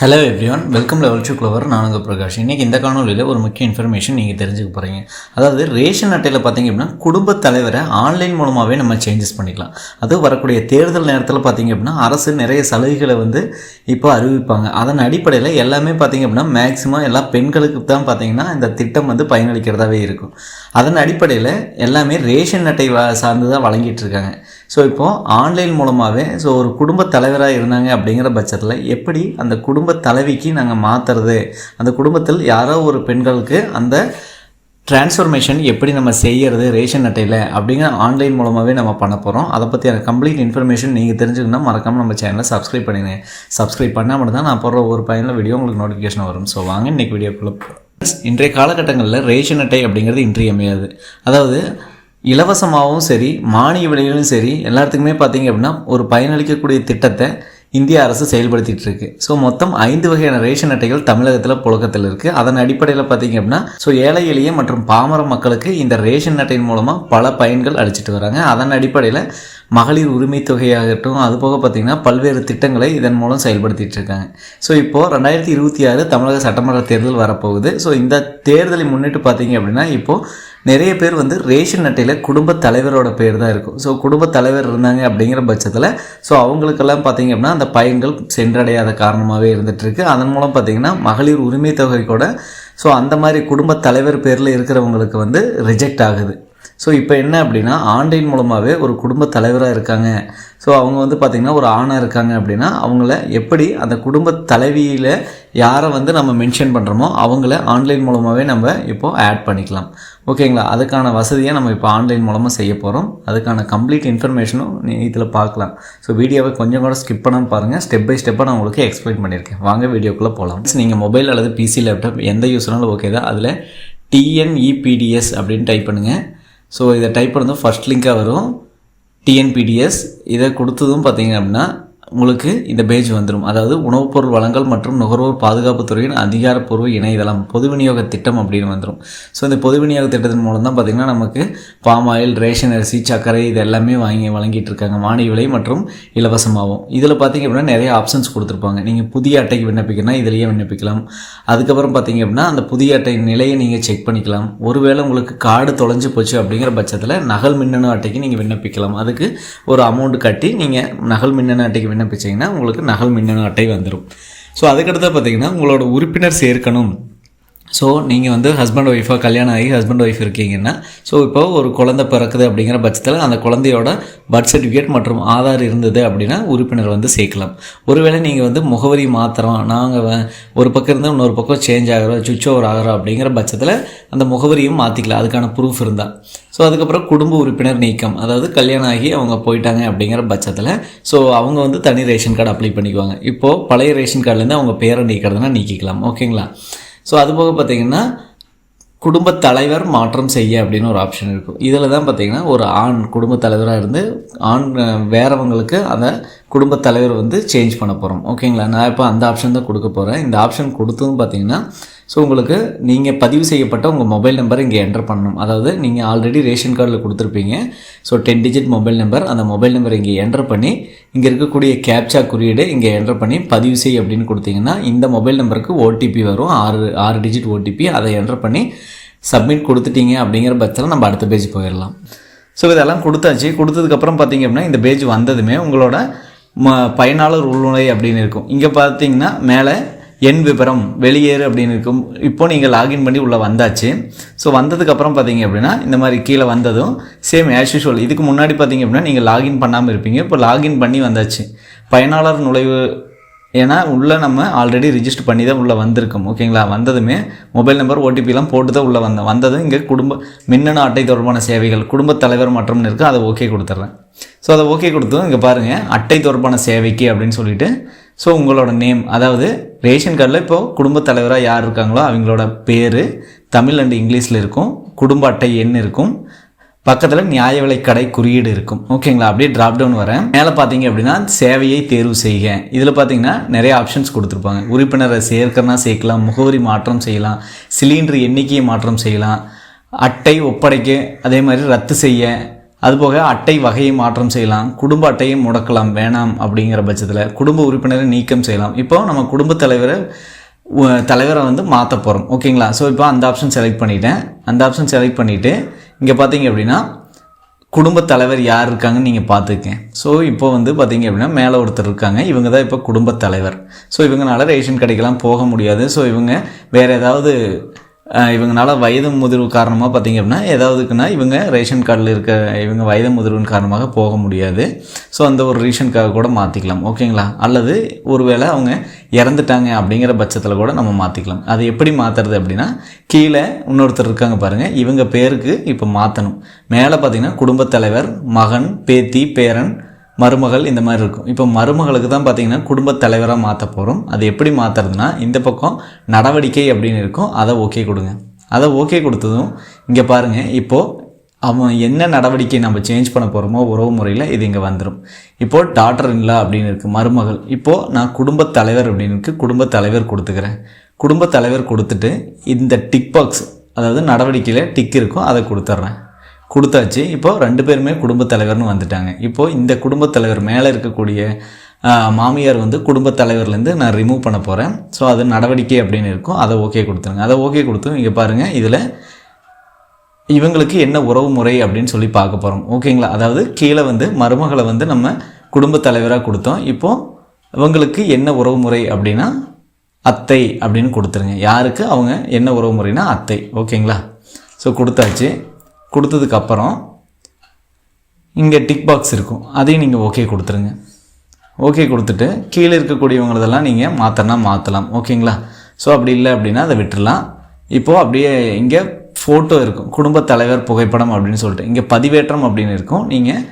Hello everyone welcome level two clever நானுங்க பிரகாஷ். இன்றைக்கி இந்த காணொலியில் ஒரு முக்கிய இன்ஃபர்மேஷன் நீங்கள் தெரிஞ்சுக்க போகிறீங்க அதாவது ரேஷன் அட்டையில் பார்த்தீங்க அப்படின்னா குடும்பத் தலைவரை ஆன்லைன் மூலமாகவே நம்ம சேஞ்சஸ் பண்ணிக்கலாம். அதுவும் வரக்கூடிய தேர்தல் நேரத்தில் பார்த்தீங்க அப்படின்னா அரசு நிறைய சலுகைகளை வந்து இப்போ அறிவிப்பாங்க. அதன் அடிப்படையில் எல்லாமே பார்த்தீங்க அப்படின்னா மேக்ஸிமம் எல்லா பெண்களுக்கு தான் பார்த்தீங்கன்னா இந்த திட்டம் வந்து பயனளிக்கிறதாவே இருக்கும். அதன் அடிப்படையில் எல்லாமே ரேஷன் அட்டை வ- சார்ந்து தான் வழங்கிட்டு இருக்காங்க. ஸோ இப்போது ஆன்லைன் மூலமாகவே ஸோ ஒரு குடும்ப தலைவராக இருந்தாங்க அப்படிங்கிற பட்சத்தில் எப்படி அந்த குடும்ப தலைவிக்கு நாங்கள் மாற்றுறது அந்த குடும்பத்தில் யாரோ ஒரு பெண்களுக்கு அந்த டிரான்ஸ்ஃபர்மேஷன் எப்படி நம்ம செய்யறது ரேஷன் அட்டையில் அப்படிங்கிற ஆன்லைன் மூலமாகவே நம்ம பண்ண போகிறோம் அதை பற்றியான கம்ப்ளீட் இன்ஃபர்மேஷன் நீங்கள் தெரிஞ்சுக்கணும் மறக்காமல் நம்ம சேனலை சப்ஸ்கிரைப் பண்ணிடுங்க. சப்ஸ்கிரைப் பண்ணால் மட்டும் தான் நான் போடுற ஒரு பயனில் வீடியோ உங்களுக்கு நோட்டிஃபிகேஷன் வரும். ஸோ வாங்க இன்றைக்கி வீடியோக்குள்ளே இன்றைய காலகட்டங்களில் ரேஷன் அட்டை அப்படிங்கிறது இன்றியமையாது அதாவது இலவசமாகவும் சரி மானிய விலையிலும் சரி எல்லாத்துக்குமே பார்த்தீங்க அப்படின்னா ஒரு பயனளிக்கக்கூடிய திட்டத்தை இந்திய அரசு செயல்படுத்திட்டு இருக்கு. ஸோ மொத்தம் ஐந்து வகையான ரேஷன் அட்டைகள் தமிழகத்தில் புழக்கத்தில் இருக்குது அதன் அடிப்படையில் பார்த்தீங்க அப்படின்னா ஸோ ஏழை எளிய மற்றும் பாமர மக்களுக்கு இந்த ரேஷன் அட்டையின் மூலமாக பல பயன்கள் அளிச்சிட்டு வராங்க. அதன் அடிப்படையில் மகளிர் உரிமை தொகையாகட்டும் அது போக பார்த்தீங்கன்னா பல்வேறு திட்டங்களை இதன் மூலம் செயல்படுத்திட்டு இருக்காங்க. ஸோ இப்போது ரெண்டாயிரத்தி இருபத்தி ஆறு தமிழக சட்டமன்ற தேர்தல் வரப்போகுது. ஸோ இந்த தேர்தலை முன்னிட்டு பார்த்தீங்க அப்படின்னா இப்போது நிறைய பேர் வந்து ரேஷன் அட்டையில் குடும்ப தலைவரோட பேர் தான் இருக்கும். ஸோ குடும்ப தலைவர் இருந்தாங்க அப்படிங்கிற பட்சத்தில் ஸோ அவங்களுக்கெல்லாம் பார்த்திங்க அப்படின்னா அந்த பயன்கள் சென்றடையாத காரணமாகவே இருந்துகிட்ருக்கு அதன் மூலம் பார்த்தீங்கன்னா மகளிர் உரிமை தொகை கூட ஸோ அந்த மாதிரி குடும்ப தலைவர் பேரில் இருக்கிறவங்களுக்கு வந்து ரிஜெக்ட் ஆகுது. ஸோ இப்போ என்ன அப்படின்னா ஆன்லைன் மூலமாகவே ஒரு குடும்ப தலைவராக இருக்காங்க. ஸோ அவங்க வந்து பார்த்திங்கன்னா ஒரு ஆணாக இருக்காங்க அப்படின்னா அவங்கள எப்படி அந்த குடும்ப தலைவியில் யாரை வந்து நம்ம மென்ஷன் பண்ணுறோமோ அவங்கள ஆன்லைன் மூலமாகவே நம்ம இப்போது ஆட் பண்ணிக்கலாம். ஓகேங்களா அதுக்கான வசதியை நம்ம இப்போ ஆன்லைன் மூலமாக செய்ய போகிறோம் அதுக்கான கம்ப்ளீட் இன்ஃபர்மேஷனும் நீ இதில் பார்க்கலாம். ஸோ வீடியோவை கொஞ்சம் கூட ஸ்கிப் பண்ணாமல் பாருங்கள் ஸ்டெப் பை ஸ்டெப்பாக நான் உங்களுக்கு எக்ஸ்பிளைன் பண்ணியிருக்கேன். வாங்க வீடியோக்குள்ளே போகலாம் நீங்கள் மொபைல் அல்லது பிசி லேப்டாப் எந்த யூஸ்னாலும் ஓகே தான். அதில் டிஎன்இபிடிஎஸ் அப்படின்னு டைப் பண்ணுங்கள் ஸோ இதை டைப் பண்ணதும் ஃபர்ஸ்ட் லிங்காக வரும். டிஎன்பிடிஎஸ் இதை கொடுத்ததும் பார்த்தீங்க அப்படின்னா உங்களுக்கு இந்த பேஜ் வந்துடும் அதாவது உணவுப் பொருள் வழங்கல் மற்றும் நுகர்வோர் பாதுகாப்பு துறையின் அதிகாரப்பூர்வ இணையதளம் பொது விநியோக திட்டம் அப்படின்னு வந்துடும் ஸோ இந்த பொது விநியோக திட்டத்தின் மூலம் தான் பார்த்திங்கன்னா நமக்கு பாம் ஆயில் ரேஷன் அரிசி சர்க்கரை இது எல்லாமே வாங்கி வழங்கிட்டு இருக்காங்க. மானிய விலை மற்றும் இலவசமாகவும். இதில் பார்த்திங்க அப்படின்னா நிறைய ஆப்ஷன்ஸ் கொடுத்துருப்பாங்க. நீங்கள் புதிய அட்டைக்கு விண்ணப்பிக்கணும்னா இதிலேயே விண்ணப்பிக்கலாம். அதுக்கப்புறம் பார்த்தீங்க அப்படின்னா அந்த புதிய அட்டை நிலையை நீங்கள் செக் பண்ணிக்கலாம். ஒருவேளை உங்களுக்கு கார்டு தொலைஞ்சு போச்சு அப்படிங்கிற பட்சத்தில் நகல் மின்னணு அட்டைக்கு நீங்கள் விண்ணப்பிக்கலாம். அதுக்கு ஒரு அமௌண்ட் கட்டி நீங்கள் நகல் மின்னணு அட்டைக்கு விண்ணப்பிச்சிங்கன்னா உங்களுக்கு நகல் மின்னணு அட்டை வந்துடும் ஸோ அதுக்கடுத்து பார்த்தீங்கன்னா உங்களோட உறுப்பினர் சேர்க்கணும். ஸோ நீங்கள் வந்து ஹஸ்பண்ட் ஒய்ஃபாக கல்யாணம் ஆகி ஹஸ்பண்ட் ஒய்ஃப் இருக்கீங்கன்னா ஸோ இப்போ ஒரு குழந்தை பிறக்குது அப்படிங்கிற பட்சத்தில் அந்த குழந்தையோட பர்த் சர்டிஃபிகேட் மற்றும் ஆதார் இருந்தது அப்படின்னா உறுப்பினர் வந்து சேர்க்கலாம். ஒருவேளை நீங்கள் வந்து முகவரி மாத்திரம் நாங்கள் ஒரு பக்கம் இருந்து இன்னொரு பக்கம் சேஞ்ச் ஆகிறோம் சுவிச் ஓவர் ஆகிறோம் அப்படிங்கிற பட்சத்தில் அந்த முகவரியும் மாற்றிக்கலாம் அதுக்கான ப்ரூஃப் இருந்தால் ஸோ அதுக்கப்புறம் குடும்ப உறுப்பினர் நீக்கம். அதாவது கல்யாணம் ஆகி அவங்க போயிட்டாங்க அப்படிங்கிற பட்சத்தில் ஸோ அவங்க வந்து தனி ரேஷன் கார்டு அப்ளை பண்ணிக்குவாங்க. இப்போது பழைய ரேஷன் கார்டுலேருந்து அவங்க பேரை நீக்கிறதுனா நீக்கிக்கலாம். ஓகேங்களா ஸோ அதுபோக பார்த்தீங்கன்னா குடும்பத் தலைவர் மாற்றம் செய்ய அப்படின்னு ஒரு ஆப்ஷன் இருக்கும். இதில் தான் பார்த்திங்கன்னா ஒரு ஆண் குடும்ப தலைவராக இருந்து ஆண் வேறவங்களுக்கு அந்த குடும்பத்தலைவர் வந்து சேஞ்ச் பண்ண போகிறோம் ஓகேங்களா நான் இப்போ அந்த ஆப்ஷன் தான் கொடுக்க போகிறேன் இந்த ஆப்ஷன் கொடுத்ததும் பார்த்தீங்கன்னா ஸோ உங்களுக்கு நீங்கள் பதிவு செய்யப்பட்ட உங்கள் மொபைல் நம்பர் இங்கே என்டர் பண்ணணும். அதாவது நீங்கள் ஆல்ரெடி ரேஷன் கார்டில் கொடுத்துருப்பீங்க. So ten digit mobile number அந்த மொபைல் நம்பர் இங்கே என்டர் பண்ணி இங்கே இருக்கக்கூடிய கேப்சா குறியீடு இங்கே என்டர் பண்ணி பதிவு செய் அப்படின்னு கொடுத்தீங்கன்னா இந்த மொபைல் நம்பருக்கு ஓடிபி வரும். ஆறு ஆறு டிஜிட் ஓடிபி அதை என்டர் பண்ணி சப்மிட் கொடுத்துட்டீங்க அப்படிங்கிற பட்சத்தில் நம்ம அடுத்த பேஜ் போயிடலாம். ஸோ இதெல்லாம் கொடுத்தாச்சு. கொடுத்ததுக்கப்புறம் பார்த்தீங்க அப்படின்னா இந்த பேஜ் வந்ததுமே உங்களோட ம பயனாளர் உள்நுழை அப்படின்னு இருக்கும். இங்கே பார்த்தீங்கன்னா மேலே எண் விவரம் வெளியேறு அப்படின்னு இருக்கும். இப்போ நீங்கள் லாகின் பண்ணி உள்ளே வந்தாச்சு. ஸோ வந்ததுக்கப்புறம் பார்த்தீங்க அப்படின்னா இந்த மாதிரி கீழே வந்ததும் சேம் ஆஸ் யூஷுவல் இதுக்கு முன்னாடி பார்த்தீங்க அப்படின்னா நீங்கள் லாகின் பண்ணாமல் இருப்பீங்க. இப்போ லாகின் பண்ணி வந்தாச்சு. பயனாளர் நுழைவு ஏன்னா உள்ளே நம்ம ஆல்ரெடி ரிஜிஸ்டர் பண்ணி தான் உள்ளே வந்திருக்கோம். ஓகேங்களா வந்ததுமே மொபைல் நம்பர் ஓடிபிலாம் போட்டு தான் உள்ளே வந்தேன் வந்ததும் இங்கே குடும்ப மின்னணு அட்டை தொடர்பான சேவைகள் குடும்பத் தலைவர் மற்றம்னு இருக்குது அதை ஓகே கொடுத்துட்றேன் ஸோ அதை ஓகே கொடுத்ததும் இங்கே பாருங்கள் அட்டை தொடர்பான சேவைக்கு அப்படின்னு சொல்லிட்டு ஸோ உங்களோட நேம் அதாவது ரேஷன் கார்டில் இப்போது குடும்பத் தலைவராக யார் இருக்காங்களோ அவங்களோட பேர் தமிழ் அண்ட் இங்கிலீஷில் இருக்கும். குடும்ப அட்டை எண் இருக்கும். பக்கத்தில் நியாய விலை கடை குறியீடு இருக்கும். ஓகேங்களா அப்படியே ட்ராப் டவுன் வரேன். மேலே பார்த்தீங்க அப்படின்னா சேவையை தேர்வு செய்க. இதில் பார்த்தீங்கன்னா நிறைய ஆப்ஷன்ஸ் கொடுத்துருப்பாங்க. உறுப்பினரை சேர்க்கறனா சேர்க்கலாம் முகவரி மாற்றம் செய்யலாம் சிலிண்டர் எண்ணிக்கையை மாற்றம் செய்யலாம் அட்டை ஒப்படைக்க அதே மாதிரி ரத்து செய்ய அதுபோக அட்டை வகையை மாற்றம் செய்யலாம் குடும்ப அட்டையை முடக்கலாம் வேணாம் அப்படிங்கிற பட்சத்தில் குடும்ப உறுப்பினரை நீக்கம் செய்யலாம். இப்போ நம்ம குடும்ப தலைவரை தலைவரை வந்து மாற்ற போகிறோம் ஓகேங்களா? ஸோ இப்போ அந்த ஆப்ஷன் செலக்ட் பண்ணிட்டேன். அந்த ஆப்ஷன் செலக்ட் பண்ணிவிட்டு இங்கே பார்த்தீங்க அப்படின்னா குடும்பத் தலைவர் யார் இருக்காங்கன்னு நீங்கள் பார்த்துக்கேன் ஸோ இப்போ வந்து பார்த்தீங்க அப்படின்னா மேலே ஒருத்தர் இருக்காங்க. இவங்க தான் இப்போ குடும்ப தலைவர். ஸோ இவங்கனால ரேஷன் கடைக்கெல்லாம் போக முடியாது. ஸோ இவங்க வேறு ஏதாவது இவங்களால இவங்கனால வயது முதிர்வு காரணமாக பார்த்தீங்க அப்படின்னா ஏதாவதுக்குன்னா இவங்க ரேஷன் கார்டில் இருக்க இவங்க வயது முதிர்வின் காரணமாக போக முடியாது. ஸோ அந்த ஒரு ரீசனுக்காக கூட மாற்றிக்கலாம் ஓகேங்களா? அல்லது ஒருவேளை அவங்க இறந்துட்டாங்க அப்படிங்கிற பட்சத்தில் கூட நம்ம மாற்றிக்கலாம் அது எப்படி மாற்றுறது அப்படின்னா கீழே இன்னொருத்தர் இருக்காங்க பாருங்கள் இவங்க பேருக்கு இப்போ மாற்றணும் மேலே பார்த்தீங்கன்னா குடும்பத் தலைவர் மகன் பேத்தி பேரன் மருமகள் இந்த மாதிரி இருக்கும். இப்போ மருமகளுக்கு தான் பார்த்தீங்கன்னா குடும்பத் தலைவராக மாற்ற போகிறோம் அது எப்படி மாற்றுறதுனா இந்த பக்கம் நடவடிக்கை அப்படின்னு இருக்கும். அதை ஓகே கொடுங்க. அதை ஓகே கொடுத்ததும் இங்கே பாருங்கள் இப்போது அவன் என்ன நடவடிக்கை நம்ம சேஞ்ச் பண்ண போகிறோமோ உறவு முறையில் இது இங்கே வந்துடும் இப்போது டாக்டர் இல்லை அப்படின்னு இருக்குது மருமகள். இப்போது நான் குடும்பத் தலைவர் அப்படின்னு இருக்குது குடும்பத் தலைவர் கொடுத்துக்கிறேன். குடும்பத் தலைவர் கொடுத்துட்டு இந்த டிக் பாக்ஸ் அதாவது நடவடிக்கையில் டிக் இருக்கும் அதை கொடுத்துட்றேன் கொடுத்தாச்சு. இப்போ ரெண்டு பேருமே குடும்பத் தலைவர்னு வந்துட்டாங்க. இப்போது இந்த குடும்பத் தலைவர் மேலே இருக்கக்கூடிய மாமியார் வந்து குடும்பத் தலைவர்லேருந்து நான் ரிமூவ் பண்ண போகிறேன் ஸோ அது நடவடிக்கை அப்படின்னு இருக்கும். அதை ஓகே கொடுத்துருங்க. அதை ஓகே கொடுத்தும். இங்கே பாருங்கள் இதில் இவங்களுக்கு என்ன உறவு முறை அப்படின்னு சொல்லி பார்க்க போகிறோம் ஓகேங்களா அதாவது கீழே வந்து மருமகளை வந்து நம்ம குடும்பத் தலைவராக கொடுத்தோம். இப்போது இவங்களுக்கு என்ன உறவு முறை அப்படின்னா அத்தை அப்படின்னு கொடுத்துருங்க. யாருக்கு? அவங்க என்ன உறவு முறைனா அத்தை. ஓகேங்களா ஸோ கொடுத்தாச்சு. கொடுத்ததுக்கப்புறம் இங்கே டிக் பாக்ஸ் இருக்கும். அதையும் நீங்கள் ஓகே கொடுத்துருங்க. ஓகே கொடுத்துட்டு கீழே இருக்கக்கூடியவங்களதெல்லாம் நீங்கள் மாற்றினா மாற்றலாம் ஓகேங்களா ஸோ அப்படி இல்லை அப்படின்னா அதை விட்டுடலாம் இப்போது அப்படியே இங்கே ஃபோட்டோ இருக்கும். குடும்பத் தலைவர் புகைப்படம் அப்படின்னு சொல்லிட்டு. இங்கே பதிவேற்றம் அப்படின்னு இருக்கும். நீங்கள்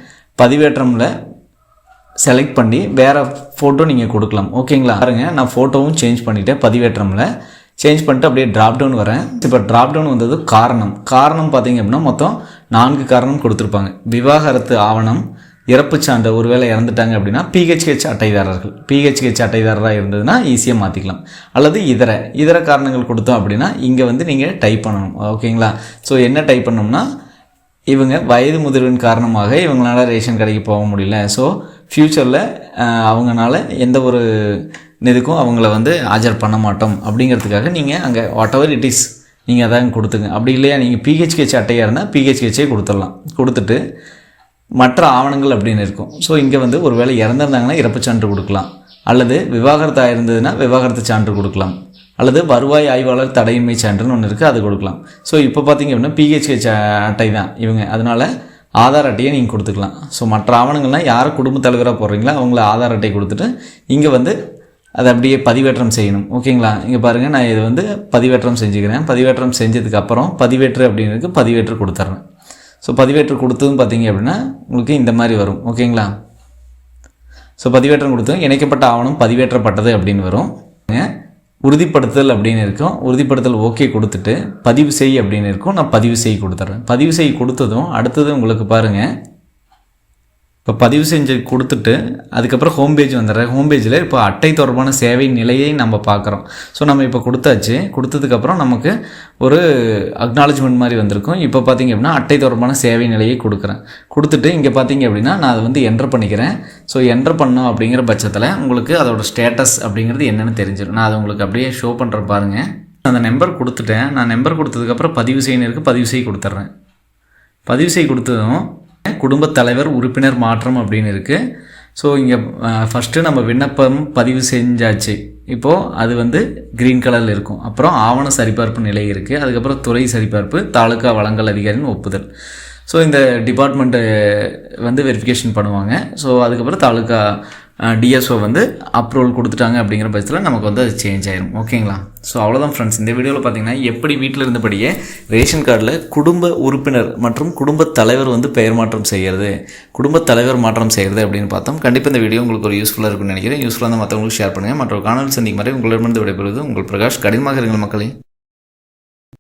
பதிவேற்றமில் செலக்ட் பண்ணி வேறு ஃபோட்டோ நீங்கள் கொடுக்கலாம். ஓகேங்களா பாருங்கள் நான் ஃபோட்டோவும் சேஞ்ச் பண்ணிவிட்டேன் பதிவேற்றமில். சேஞ்ச் பண்ணிட்டு அப்படியே ட்ராப் டவுன் வரேன். இப்போ ட்ராப் டவுன் வந்தது காரணம். காரணம் பார்த்தீங்க அப்படின்னா மொத்தம் நான்கு காரணம் கொடுத்துருப்பாங்க. விவாகரத்து ஆவணம் இறப்பு சான்று ஒருவேளை இறந்துட்டாங்க அப்படின்னா பிஹெச்ஹெச் அட்டைதாரர்கள். பிஹெச்ஹெச் அட்டைதாரராக இருந்ததுன்னா ஈஸியாக மாற்றிக்கலாம் அல்லது இதர இதர காரணங்கள் கொடுத்தோம் அப்படின்னா இங்கே வந்து நீங்கள் டைப் பண்ணணும். ஓகேங்களா? ஸோ என்ன டைப் பண்ணோம்னா இவங்க வயது முதிர்வின் காரணமாக இவங்களால ரேஷன் கடைக்கு போக முடியல. ஸோ ஃப்யூச்சரில் அவங்களால எந்த ஒரு இதுக்கும் அவங்கள வந்து ஆஜர் பண்ண மாட்டோம். அப்படிங்கிறதுக்காக நீங்கள் அங்கே வாட் எவர் இட் இஸ் நீங்கள் அதான் கொடுத்துங்க. அப்படி இல்லையா நீங்கள் பிஹெச்கேச் அட்டையாக இருந்தால் பிஹெச்கேச்சே கொடுத்துடலாம். கொடுத்துட்டு மற்ற ஆவணங்கள் அப்படின்னு இருக்கும். ஸோ இங்கே வந்து ஒரு வேளை இறந்துருந்தாங்கன்னா இறப்புச் சான்று கொடுக்கலாம். அல்லது விவாகரத்து இருந்ததுன்னா விவாகரத்து சான்று கொடுக்கலாம். அல்லது வருவாய் ஆய்வாளர் தடையின்மை சான்றுன்னு ஒன்று இருக்குது அது கொடுக்கலாம். ஸோ இப்போ பார்த்தீங்க அப்படின்னா பிஹெச்கே அட்டை தான் இவங்க. அதனால் ஆதார் அட்டையை நீங்கள் கொடுத்துக்கலாம். ஸோ மற்ற ஆவணங்கள்லாம் யார் குடும்பத் தலைவராக போடுறீங்களோ அவங்கள ஆதார் அட்டை கொடுத்துட்டு இங்கே வந்து அதை அப்படியே பதிவேற்றம் செய்யணும். ஓகேங்களா? இங்கே பாருங்கள் நான் இது வந்து பதிவேற்றம் செஞ்சுக்கிறேன். பதிவேற்றம் செஞ்சதுக்கப்புறம் பதிவேற்று அப்படிங்கிறதுக்கு பதிவேற்று கொடுத்துட்றேன் ஸோ பதிவேற்று கொடுத்ததும் பார்த்தீங்க அப்படின்னா உங்களுக்கு இந்த மாதிரி வரும். ஓகேங்களா? ஸோ பதிவேற்றம் கொடுத்து இணைக்கப்பட்ட ஆவணம் பதிவேற்றப்பட்டது அப்படின்னு வரும். உறுதிப்படுத்தல் அப்படின்னு இருக்கும். உறுதிப்படுத்தல் ஓகே கொடுத்துட்டு பதிவு செய் அப்படின்னு இருக்கும். நான் பதிவு செய் கொடுத்துட்றேன். பதிவு செய் கொடுத்ததும் அடுத்தது உங்களுக்கு பாருங்கள் இப்போ பதிவு செஞ்சு கொடுத்துட்டு அதுக்கப்புறம் ஹோம் பேஜ் வந்துடுறேன் ஹோம் பேஜில் இப்போ அட்டை தொடர்பான சேவை நிலையை நம்ம பார்க்குறோம். ஸோ நம்ம இப்போ கொடுத்தாச்சு. கொடுத்ததுக்கப்புறம் நமக்கு ஒரு அக்னாலஜ்மெண்ட் மாதிரி வந்திருக்கும். இப்போ பார்த்தீங்க அப்படின்னா அட்டை தொடர்பான சேவை நிலையை கொடுக்குறேன். கொடுத்துட்டு இங்கே பார்த்தீங்க அப்படின்னா நான் அதை வந்து என்ட்ரு பண்ணிக்கிறேன். ஸோ என்ட்ரு பண்ணோம் அப்படிங்கிற பட்சத்தில் உங்களுக்கு அதோட ஸ்டேட்டஸ் அப்படிங்கிறது என்னென்னு தெரிஞ்சிடும் நான் அதை உங்களுக்கு அப்படியே ஷோ பண்ணுற பாருங்கள் அந்த நம்பர் கொடுத்துட்டேன். நான் நம்பர் கொடுத்ததுக்கப்புறம் பதிவு செய்யணும் இருக்குது பதிவு செய்ய கொடுத்துட்றேன். பதிவு செய்ய கொடுத்ததும் குடும்பத் தலைவர் உறுப்பினர் மாற்றம் அப்படின்னு இருக்குது ஸோ இங்கே ஃபஸ்ட்டு நம்ம விண்ணப்பம் பதிவு செஞ்சாச்சு. இப்போது அது வந்து க்ரீன் கலரில் இருக்கும். அப்புறம் ஆவண சரிபார்ப்பு நிலை இருக்குது அதுக்கப்புறம் துறை சரிபார்ப்பு தாலுகா வழங்கல் அதிகாரியின் ஒப்புதல். ஸோ இந்த டிபார்ட்மெண்ட்டு வந்து வெரிஃபிகேஷன் பண்ணுவாங்க. ஸோ அதுக்கப்புறம் தாலுகா டிஎஸ்ஓ வந்து அப்ரூவல் கொடுத்துட்டாங்க அப்படிங்கிற பட்சத்தில் நமக்கு வந்து அது சேஞ்ச் ஆயிரும். ஓகேங்களா ஸோ அவ்வளோதான் ஃப்ரெண்ட்ஸ் இந்த வீடியோவில் பார்த்தீங்கன்னா எப்படி வீட்டில் இருந்தபடியே ரேஷன் கார்டில் குடும்ப உறுப்பினர் மற்றும் குடும்ப தலைவர் வந்து பெயர் மாற்றம் செய்கிறது குடும்பத் தலைவர் மாற்றம் செய்கிறது அப்படின்னு பார்த்தோம். கண்டிப்பாக இந்த வீடியோ உங்களுக்கு ஒரு யூஸ்ஃபுல்லாக இருக்கும்னு நினைக்கிறேன். யூஸ்ஃபுல்லாக இருந்தால் மற்றவங்களுக்கு ஷேர் பண்ணுங்கள் மற்ற காணொலி சந்திக்கும் மாதிரி உங்களிடமிருந்து விடைபெறுவது உங்கள் பிரகாஷ். கடினமாக இருங்கள் மக்களே.